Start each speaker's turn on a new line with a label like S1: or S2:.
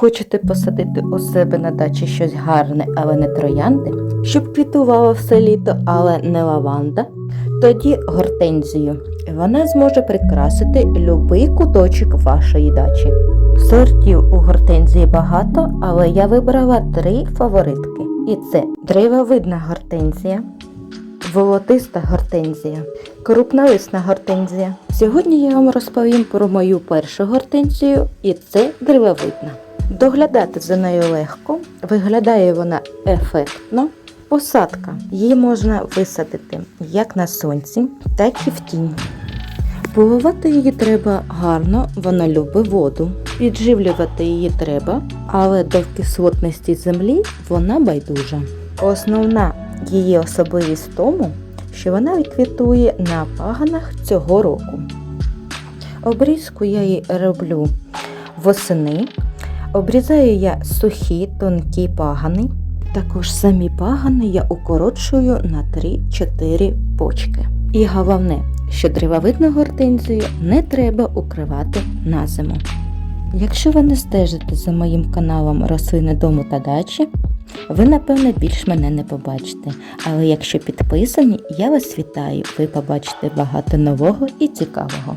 S1: Хочете посадити у себе на дачі щось гарне, але не троянди, щоб квітувало все літо, але не лаванда? Тоді гортензію. Вона зможе прикрасити любий куточок вашої дачі. Сортів у гортензії багато, але я вибрала три фаворитки. І це древовидна гортензія, волотиста гортензія, крупнолисна гортензія. Сьогодні я вам розповім про мою першу гортензію, і це древовидна. Доглядати за нею легко, виглядає вона ефектно. Посадка. Її можна висадити як на сонці, так і в тінь. Поливати її треба гарно, вона любить воду. Підживлювати її треба, але до кислотності землі вона байдужа. Основна її особливість в тому, що вона відквітує на паганах цього року. Обрізку я її роблю восени. Обрізаю я сухі тонкі пагани. Також самі пагани я укорочую на 3-4 почки. І головне, що древовидну гортензію не треба укривати на зиму. Якщо ви не стежите за моїм каналом Рослини дому та дачі, ви, напевно, більш мене не побачите. Але якщо підписані, я вас вітаю, ви побачите багато нового і цікавого.